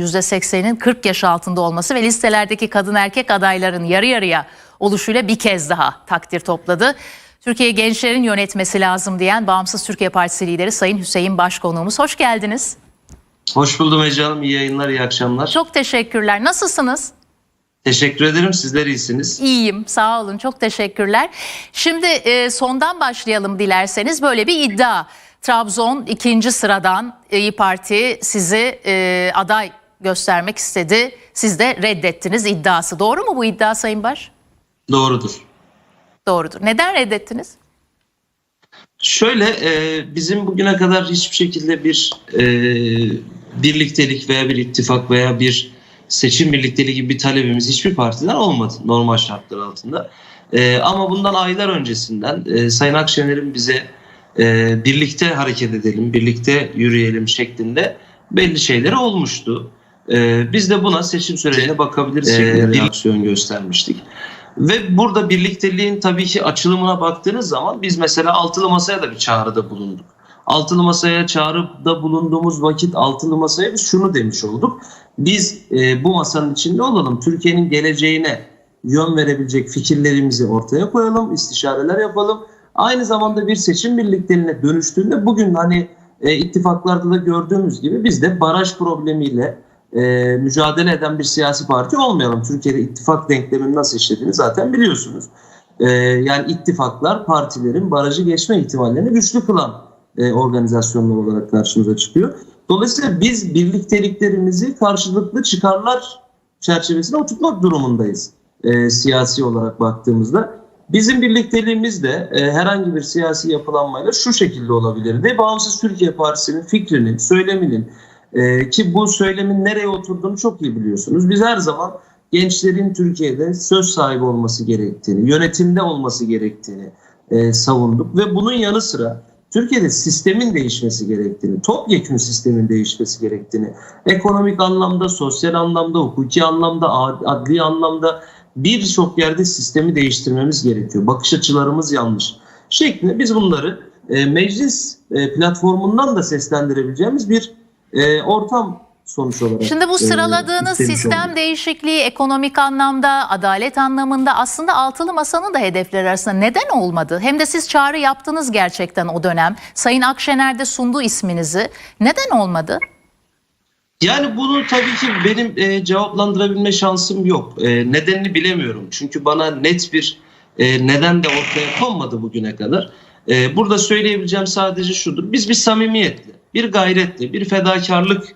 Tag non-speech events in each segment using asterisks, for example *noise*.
%80'in 40 yaş altında olması ve listelerdeki kadın erkek adayların yarı yarıya oluşuyla bir kez daha takdir topladı. Türkiye gençlerin yönetmesi lazım diyen Bağımsız Türkiye Partisi lideri Sayın Hüseyin Başkonuğumuz. Hoş geldiniz. Hoş buldum Ece Hanım. İyi yayınlar, iyi akşamlar. Çok teşekkürler. Nasılsınız? Teşekkür ederim. Sizler iyisiniz. İyiyim. Sağ olun. Çok teşekkürler. Şimdi e, sondan başlayalım dilerseniz. Böyle bir iddia. Trabzon ikinci sıradan İyi Parti sizi e, aday göstermek istedi. Siz de reddettiniz iddiası. Doğru mu bu iddia Sayın Baş? Doğrudur. Doğrudur. Neden reddettiniz? Şöyle e, bizim bugüne kadar hiçbir şekilde bir e, birliktelik veya bir ittifak veya bir seçim birlikteliği gibi bir talebimiz hiçbir partiden olmadı normal şartlar altında. E, ama bundan aylar öncesinden e, Sayın Akşener'in bize e, birlikte hareket edelim, birlikte yürüyelim şeklinde belli şeyleri olmuştu. E, biz de buna seçim sürecine bakabiliriz şeklinde reaksiyon göstermiştik. Ve burada birlikteliğin tabii ki açılımına baktığınız zaman biz mesela altılı masaya da bir çağrıda bulunduk. Altılı masaya çağrıda bulunduğumuz vakit altılı masaya biz şunu demiş olduk. Biz e, bu masanın içinde olalım. Türkiye'nin geleceğine yön verebilecek fikirlerimizi ortaya koyalım, istişareler yapalım. Aynı zamanda bir seçim birlikteliğine dönüştüğünde bugün hani e, ittifaklarda da gördüğümüz gibi biz de baraj problemiyle e, mücadele eden bir siyasi parti olmayalım. Türkiye'de ittifak denkleminin nasıl işlediğini zaten biliyorsunuz. E, yani ittifaklar partilerin barajı geçme ihtimallerini güçlü kılan e, organizasyonlar olarak karşımıza çıkıyor. Dolayısıyla biz birlikteliklerimizi karşılıklı çıkarlar çerçevesine oturtmak durumundayız e, siyasi olarak baktığımızda. Bizim birlikteliğimiz de e, herhangi bir siyasi yapılanmayla şu şekilde olabilirdi. Bağımsız Türkiye Partisi'nin fikrinin, söyleminin ee, ki bu söylemin nereye oturduğunu çok iyi biliyorsunuz. Biz her zaman gençlerin Türkiye'de söz sahibi olması gerektiğini, yönetimde olması gerektiğini e, savunduk ve bunun yanı sıra Türkiye'de sistemin değişmesi gerektiğini, topyekun sistemin değişmesi gerektiğini, ekonomik anlamda, sosyal anlamda, hukuki anlamda, adli anlamda birçok yerde sistemi değiştirmemiz gerekiyor. Bakış açılarımız yanlış şeklinde biz bunları e, meclis e, platformundan da seslendirebileceğimiz bir e, ortam sonuç olarak. Şimdi bu e, sıraladığınız istemiş sistem olduk. değişikliği ekonomik anlamda, adalet anlamında aslında altılı masanın da hedefleri arasında neden olmadı? Hem de siz çağrı yaptınız gerçekten o dönem. Sayın Akşener de sundu isminizi. Neden olmadı? Yani bunu tabii ki benim e, cevaplandırabilme şansım yok. E, nedenini bilemiyorum. Çünkü bana net bir e, neden de ortaya konmadı bugüne kadar. E, burada söyleyebileceğim sadece şudur. Biz bir samimiyetle, bir gayretle, bir fedakarlık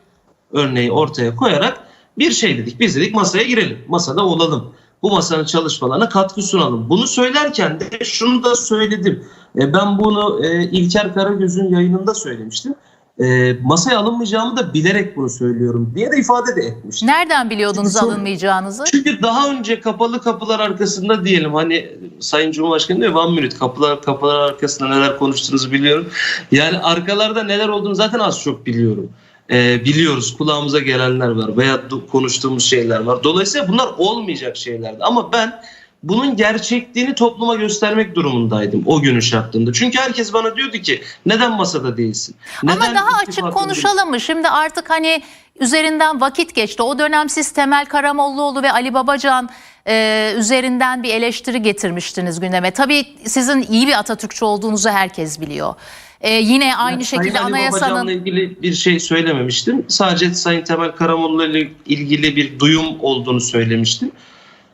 örneği ortaya koyarak bir şey dedik. Biz dedik masaya girelim, masada olalım. Bu masanın çalışmalarına katkı sunalım. Bunu söylerken de şunu da söyledim. E, ben bunu e, İlker Karagöz'ün yayınında söylemiştim. E, masaya alınmayacağımı da bilerek bunu söylüyorum diye de ifade de etmiştim. Nereden biliyordunuz Çünkü alınmayacağınızı? Çünkü daha önce kapalı kapılar arkasında diyelim hani Sayın Cumhurbaşkanı diyor one minute kapılar kapılar arkasında neler konuştuğunuzu biliyorum. Yani arkalarda neler olduğunu zaten az çok biliyorum. Ee, biliyoruz kulağımıza gelenler var veya konuştuğumuz şeyler var. Dolayısıyla bunlar olmayacak şeylerdi. Ama ben bunun gerçekliğini topluma göstermek durumundaydım o günün şartlarında. Çünkü herkes bana diyordu ki neden masada değilsin? Ama Neden daha açık konuşalım mı? Şimdi artık hani üzerinden vakit geçti. O dönem siz Temel Karamollaoğlu ve Ali Babacan e, üzerinden bir eleştiri getirmiştiniz gündeme. Tabii sizin iyi bir Atatürkçü olduğunuzu herkes biliyor. E, yine aynı Yani şekilde Sayın Ali Babacan'la anayasanın ilgili bir şey söylememiştim. Sadece Sayın Temel Karamoğlu ile ilgili bir duyum olduğunu söylemiştim.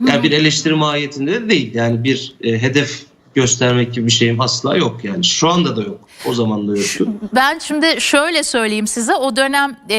Yani bir eleştiri mahiyetinde de değil. Yani bir e, hedef göstermek gibi bir şeyim asla yok yani. Şu anda da yok. O zaman da yoktu. Ben şimdi şöyle söyleyeyim size o dönem e,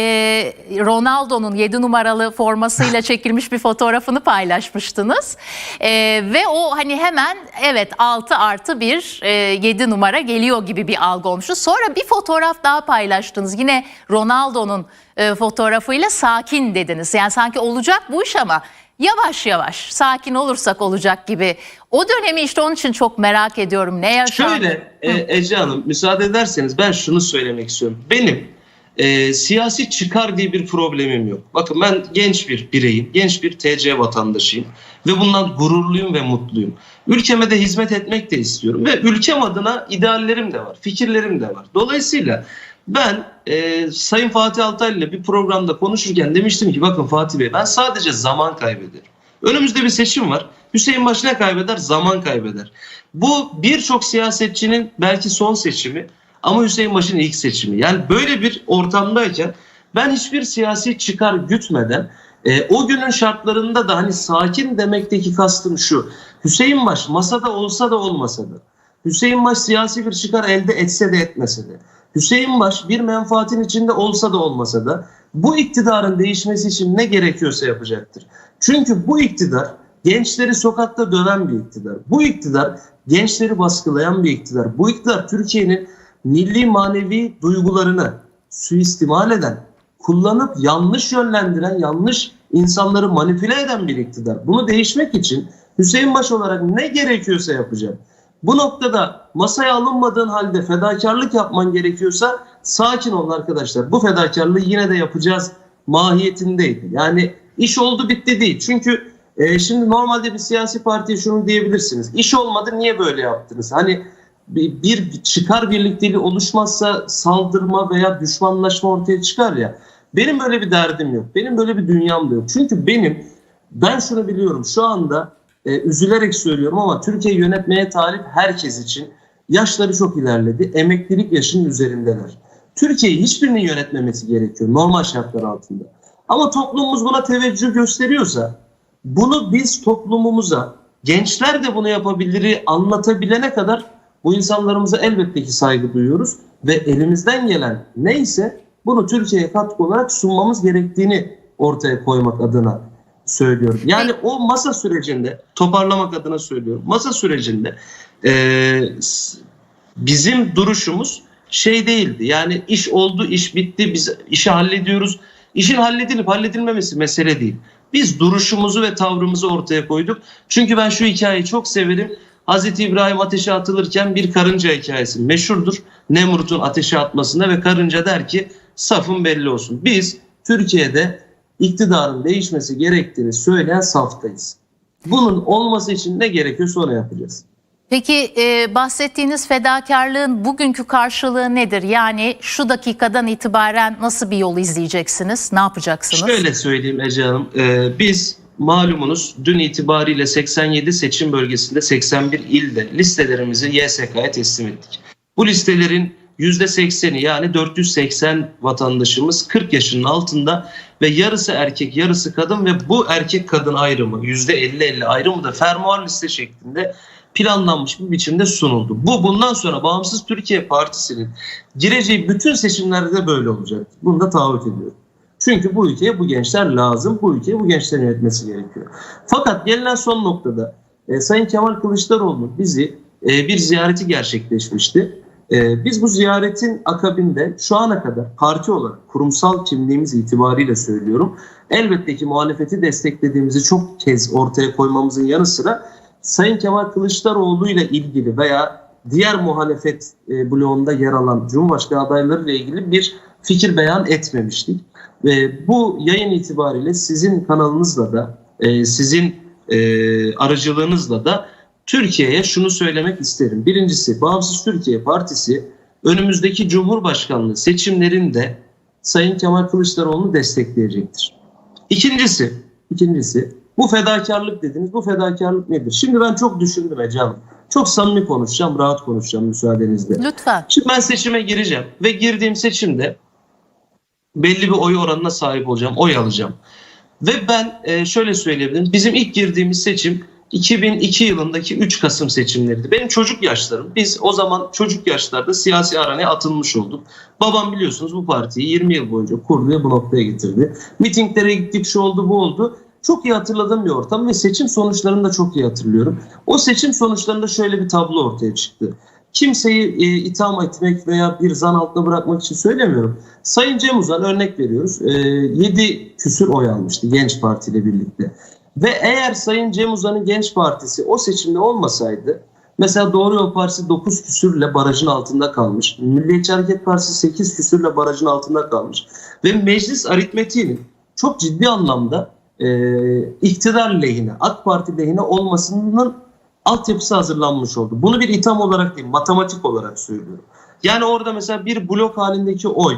Ronaldo'nun 7 numaralı formasıyla *laughs* çekilmiş bir fotoğrafını paylaşmıştınız. E, ve o hani hemen evet 6 artı 1 e, 7 numara geliyor gibi bir algı olmuştu. Sonra bir fotoğraf daha paylaştınız yine Ronaldo'nun e, fotoğrafıyla sakin dediniz. Yani sanki olacak bu iş ama yavaş yavaş sakin olursak olacak gibi. O dönemi işte onun için çok merak ediyorum. Ne yaşandı? Şöyle e, Ece Hanım müsaade ederseniz ben şunu söylemek istiyorum. Benim e, siyasi çıkar diye bir problemim yok. Bakın ben genç bir bireyim, genç bir TC vatandaşıyım ve bundan gururluyum ve mutluyum. Ülkeme de hizmet etmek de istiyorum ve ülkem adına ideallerim de var, fikirlerim de var. Dolayısıyla Ben e, Sayın Fatih Altaylı ile bir programda konuşurken demiştim ki bakın Fatih Bey ben sadece zaman kaybederim. Önümüzde bir seçim var. Hüseyin Baş ne kaybeder? Zaman kaybeder. Bu birçok siyasetçinin belki son seçimi ama Hüseyin Baş'ın ilk seçimi. Yani böyle bir ortamdayken ben hiçbir siyasi çıkar gütmeden e, o günün şartlarında da hani sakin demekteki kastım şu. Hüseyin Baş masada olsa da olmasa da. Hüseyin Baş siyasi bir çıkar elde etse de etmese de. Hüseyin Baş bir menfaatin içinde olsa da olmasa da bu iktidarın değişmesi için ne gerekiyorsa yapacaktır. Çünkü bu iktidar gençleri sokakta döven bir iktidar. Bu iktidar gençleri baskılayan bir iktidar. Bu iktidar Türkiye'nin milli manevi duygularını suistimal eden, kullanıp yanlış yönlendiren, yanlış insanları manipüle eden bir iktidar. Bunu değişmek için Hüseyin Baş olarak ne gerekiyorsa yapacak. Bu noktada masaya alınmadığın halde fedakarlık yapman gerekiyorsa sakin olun arkadaşlar. Bu fedakarlığı yine de yapacağız mahiyetindeydi. Yani iş oldu bitti değil. Çünkü e, şimdi normalde bir siyasi partiye şunu diyebilirsiniz. İş olmadı niye böyle yaptınız? Hani bir, çıkar birlikteliği oluşmazsa saldırma veya düşmanlaşma ortaya çıkar ya. Benim böyle bir derdim yok. Benim böyle bir dünyam da yok. Çünkü benim ben şunu biliyorum. Şu anda e, üzülerek söylüyorum ama Türkiye'yi yönetmeye talip herkes için yaşları çok ilerledi. Emeklilik yaşının üzerindeler. Türkiye'yi hiçbirinin yönetmemesi gerekiyor normal şartlar altında. Ama toplumumuz buna teveccüh gösteriyorsa bunu biz toplumumuza gençler de bunu yapabiliri anlatabilene kadar bu insanlarımıza elbette ki saygı duyuyoruz ve elimizden gelen neyse bunu Türkiye'ye katkı olarak sunmamız gerektiğini ortaya koymak adına söylüyorum. Yani o masa sürecinde toparlamak adına söylüyorum. Masa sürecinde e, bizim duruşumuz şey değildi. Yani iş oldu, iş bitti, biz işi hallediyoruz. İşin halledilip halledilmemesi mesele değil. Biz duruşumuzu ve tavrımızı ortaya koyduk. Çünkü ben şu hikayeyi çok severim. Hazreti İbrahim ateşe atılırken bir karınca hikayesi meşhurdur. Nemrut'un ateşe atmasında ve karınca der ki safın belli olsun. Biz Türkiye'de iktidarın değişmesi gerektiğini söyleyen saftayız. Bunun olması için ne gerekiyorsa onu yapacağız. Peki e, bahsettiğiniz fedakarlığın bugünkü karşılığı nedir? Yani şu dakikadan itibaren nasıl bir yol izleyeceksiniz? Ne yapacaksınız? Şöyle söyleyeyim Ece Hanım. Ee, biz malumunuz dün itibariyle 87 seçim bölgesinde 81 ilde listelerimizi YSK'ya teslim ettik. Bu listelerin %80'i yani 480 vatandaşımız 40 yaşının altında ve yarısı erkek yarısı kadın ve bu erkek kadın ayrımı %50-50 ayrımı da fermuar liste şeklinde planlanmış bir biçimde sunuldu. Bu bundan sonra Bağımsız Türkiye Partisi'nin gireceği bütün seçimlerde de böyle olacak. Bunu da taahhüt ediyorum. Çünkü bu ülkeye bu gençler lazım. Bu ülkeye bu gençlerin yönetmesi gerekiyor. Fakat gelinen son noktada e, Sayın Kemal Kılıçdaroğlu bizi e, bir ziyareti gerçekleşmişti. E, biz bu ziyaretin akabinde şu ana kadar parti olarak kurumsal kimliğimiz itibariyle söylüyorum. Elbette ki muhalefeti desteklediğimizi çok kez ortaya koymamızın yanı sıra Sayın Kemal Kılıçdaroğlu ile ilgili veya diğer muhalefet e, bloğunda yer alan Cumhurbaşkanı adayları ile ilgili bir fikir beyan etmemiştik. Ve bu yayın itibariyle sizin kanalınızla da e, sizin e, aracılığınızla da Türkiye'ye şunu söylemek isterim. Birincisi Bağımsız Türkiye Partisi önümüzdeki Cumhurbaşkanlığı seçimlerinde Sayın Kemal Kılıçdaroğlu'nu destekleyecektir. İkincisi, ikincisi bu fedakarlık dediniz. Bu fedakarlık nedir? Şimdi ben çok düşündüm Ece Hanım. Çok samimi konuşacağım, rahat konuşacağım müsaadenizle. Lütfen. Şimdi ben seçime gireceğim ve girdiğim seçimde belli bir oy oranına sahip olacağım, oy alacağım. Ve ben e, şöyle söyleyebilirim. Bizim ilk girdiğimiz seçim 2002 yılındaki 3 Kasım seçimleriydi. Benim çocuk yaşlarım. Biz o zaman çocuk yaşlarda siyasi aranaya atılmış olduk. Babam biliyorsunuz bu partiyi 20 yıl boyunca kurdu ve bu noktaya getirdi. Mitinglere gittik, şu oldu, bu oldu. Çok iyi hatırladığım bir ortam ve seçim sonuçlarını da çok iyi hatırlıyorum. O seçim sonuçlarında şöyle bir tablo ortaya çıktı. Kimseyi e, itham etmek veya bir zan altında bırakmak için söylemiyorum. Sayın Cem Uzan örnek veriyoruz. E, 7 küsür oy almıştı Genç Parti birlikte. Ve eğer Sayın Cem Uzan'ın Genç Partisi o seçimde olmasaydı mesela Doğru Yol Partisi 9 küsürle barajın altında kalmış. Milliyetçi Hareket Partisi 8 küsürle barajın altında kalmış. Ve meclis aritmetiğinin çok ciddi anlamda e, iktidar lehine, AK Parti lehine olmasının altyapısı hazırlanmış oldu. Bunu bir itham olarak değil, matematik olarak söylüyorum. Yani orada mesela bir blok halindeki oy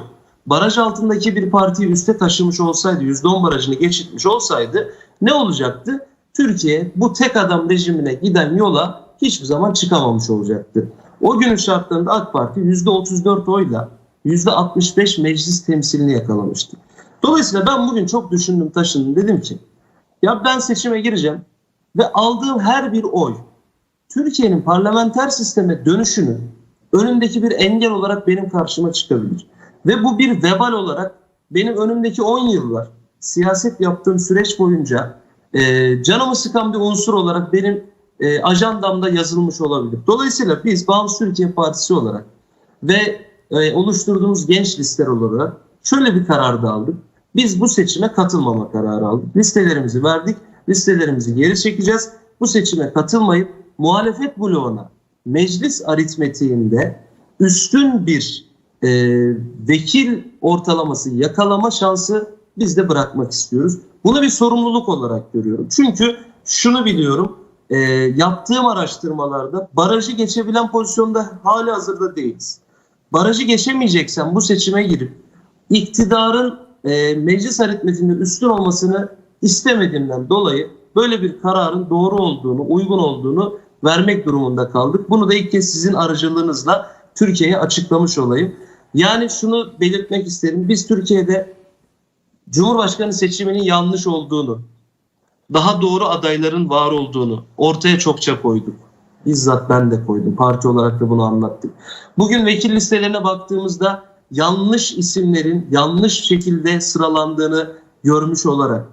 baraj altındaki bir partiyi üste taşımış olsaydı, %10 barajını geçitmiş olsaydı ne olacaktı? Türkiye bu tek adam rejimine giden yola hiçbir zaman çıkamamış olacaktı. O günün şartlarında AK Parti %34 oyla %65 meclis temsilini yakalamıştı. Dolayısıyla ben bugün çok düşündüm taşındım. Dedim ki ya ben seçime gireceğim ve aldığım her bir oy Türkiye'nin parlamenter sisteme dönüşünü önündeki bir engel olarak benim karşıma çıkabilir. Ve bu bir vebal olarak benim önümdeki 10 yıllar siyaset yaptığım süreç boyunca e, canımı sıkan bir unsur olarak benim e, ajandamda yazılmış olabilir. Dolayısıyla biz Bağımsız Türkiye Partisi olarak ve e, oluşturduğumuz genç listeler olarak şöyle bir karar da aldık. Biz bu seçime katılmama kararı aldık. Listelerimizi verdik. Listelerimizi geri çekeceğiz. Bu seçime katılmayıp muhalefet bloğuna meclis aritmetiğinde üstün bir e, vekil ortalaması yakalama şansı biz de bırakmak istiyoruz. Bunu bir sorumluluk olarak görüyorum. Çünkü şunu biliyorum. e, yaptığım araştırmalarda barajı geçebilen pozisyonda hali hazırda değiliz. Barajı geçemeyeceksen bu seçime girip iktidarın e, meclis aritmetiğinde üstün olmasını istemediğimden dolayı böyle bir kararın doğru olduğunu, uygun olduğunu vermek durumunda kaldık. Bunu da ilk kez sizin aracılığınızla Türkiye'ye açıklamış olayım. Yani şunu belirtmek isterim. Biz Türkiye'de Cumhurbaşkanı seçiminin yanlış olduğunu, daha doğru adayların var olduğunu ortaya çokça koyduk. Bizzat ben de koydum. Parti olarak da bunu anlattık. Bugün vekil listelerine baktığımızda yanlış isimlerin yanlış şekilde sıralandığını görmüş olarak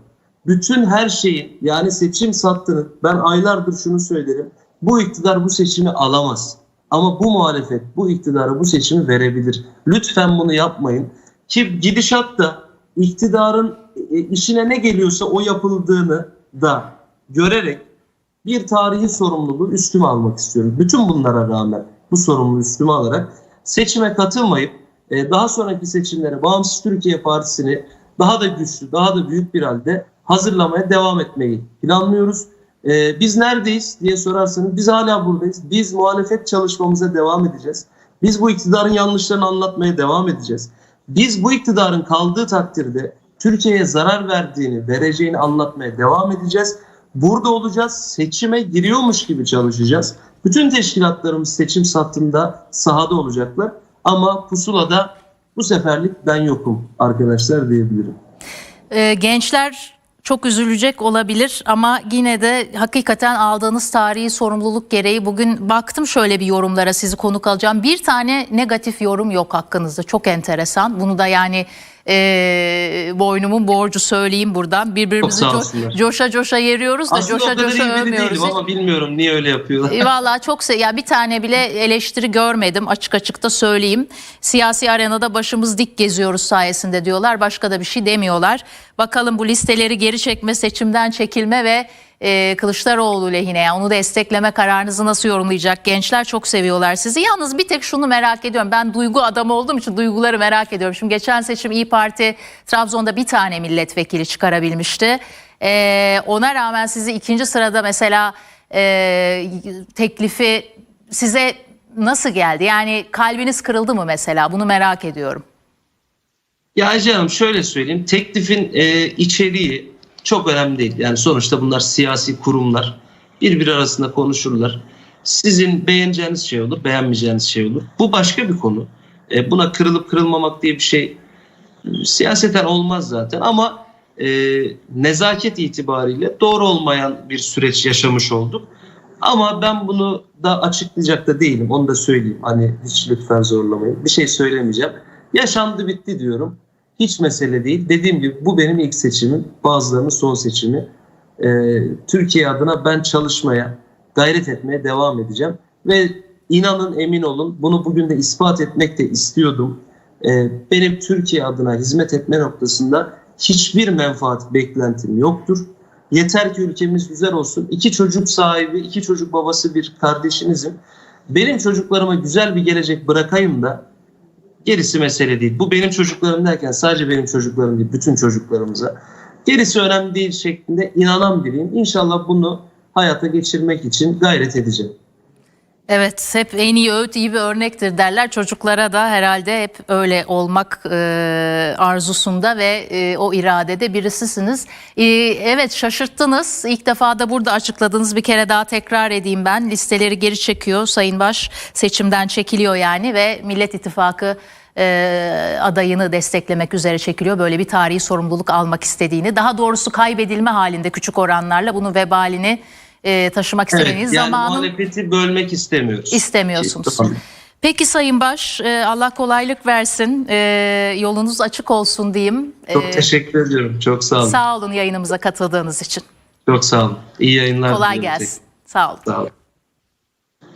bütün her şeyin yani seçim sattığını ben aylardır şunu söylerim. Bu iktidar bu seçimi alamaz. Ama bu muhalefet bu iktidara bu seçimi verebilir. Lütfen bunu yapmayın. Ki gidişat da iktidarın e, işine ne geliyorsa o yapıldığını da görerek bir tarihi sorumluluğu üstüme almak istiyorum. Bütün bunlara rağmen bu sorumluluğu üstüme alarak seçime katılmayıp e, daha sonraki seçimlere Bağımsız Türkiye Partisi'ni daha da güçlü, daha da büyük bir halde hazırlamaya devam etmeyi planlıyoruz. E, biz neredeyiz diye sorarsanız biz hala buradayız. Biz muhalefet çalışmamıza devam edeceğiz. Biz bu iktidarın yanlışlarını anlatmaya devam edeceğiz. Biz bu iktidarın kaldığı takdirde Türkiye'ye zarar verdiğini, vereceğini anlatmaya devam edeceğiz. Burada olacağız. Seçime giriyormuş gibi çalışacağız. Bütün teşkilatlarımız seçim sattığında sahada olacaklar. Ama pusulada bu seferlik ben yokum arkadaşlar diyebilirim. Ee, gençler çok üzülecek olabilir ama yine de hakikaten aldığınız tarihi sorumluluk gereği bugün baktım şöyle bir yorumlara sizi konuk alacağım. Bir tane negatif yorum yok hakkınızda çok enteresan. Bunu da yani e, boynumun borcu söyleyeyim buradan. Birbirimizi co- coşa coşa yeriyoruz da Aslında coşa coşa övmüyoruz. değilim ama bilmiyorum niye öyle yapıyorlar. E, Vallahi çok se ya bir tane bile eleştiri görmedim açık açık da söyleyeyim. Siyasi arenada başımız dik geziyoruz sayesinde diyorlar. Başka da bir şey demiyorlar. Bakalım bu listeleri geri çekme, seçimden çekilme ve e, Kılıçdaroğlu lehine onu destekleme kararınızı nasıl yorumlayacak? Gençler çok seviyorlar sizi. Yalnız bir tek şunu merak ediyorum. Ben duygu adamı olduğum için duyguları merak ediyorum. Şimdi geçen seçim İyi Parti Trabzon'da bir tane milletvekili çıkarabilmişti. E, ona rağmen sizi ikinci sırada mesela e, teklifi size nasıl geldi? Yani kalbiniz kırıldı mı mesela? Bunu merak ediyorum. Ya Ece Hanım şöyle söyleyeyim. Teklifin e, içeriği çok önemli değil. Yani sonuçta bunlar siyasi kurumlar. Birbiri arasında konuşurlar. Sizin beğeneceğiniz şey olur, beğenmeyeceğiniz şey olur. Bu başka bir konu. E, buna kırılıp kırılmamak diye bir şey e, siyaseten olmaz zaten. Ama e, nezaket itibariyle doğru olmayan bir süreç yaşamış olduk. Ama ben bunu da açıklayacak da değilim. Onu da söyleyeyim. Hani hiç lütfen zorlamayın. Bir şey söylemeyeceğim. Yaşandı bitti diyorum. Hiç mesele değil. Dediğim gibi bu benim ilk seçimim. Bazılarının son seçimi. Ee, Türkiye adına ben çalışmaya, gayret etmeye devam edeceğim. Ve inanın emin olun bunu bugün de ispat etmek de istiyordum. Ee, benim Türkiye adına hizmet etme noktasında hiçbir menfaat beklentim yoktur. Yeter ki ülkemiz güzel olsun. İki çocuk sahibi, iki çocuk babası bir kardeşinizim. Benim çocuklarıma güzel bir gelecek bırakayım da gerisi mesele değil. Bu benim çocuklarım derken sadece benim çocuklarım değil, bütün çocuklarımıza. Gerisi önemli değil şeklinde inanan biriyim. İnşallah bunu hayata geçirmek için gayret edeceğim. Evet hep en iyi öğüt iyi bir örnektir derler. Çocuklara da herhalde hep öyle olmak e, arzusunda ve e, o iradede birisisiniz. E, evet şaşırttınız. İlk defa da burada açıkladınız. Bir kere daha tekrar edeyim ben. Listeleri geri çekiyor. Sayın Baş seçimden çekiliyor yani ve Millet İttifakı e, adayını desteklemek üzere çekiliyor. Böyle bir tarihi sorumluluk almak istediğini. Daha doğrusu kaybedilme halinde küçük oranlarla bunun vebalini e, taşımak Evet, istediğiniz yani zamanın muhalefeti bölmek istemiyoruz. İstemiyorsunuz. Tamam. Peki Sayın Baş, e, Allah kolaylık versin, e, yolunuz açık olsun diyeyim. Çok E, teşekkür ediyorum. Çok sağ olun. Sağ olun yayınımıza katıldığınız için. Çok sağ olun. İyi yayınlar Kolay diliyorum. gelsin. Sağ olun. Sağ olun.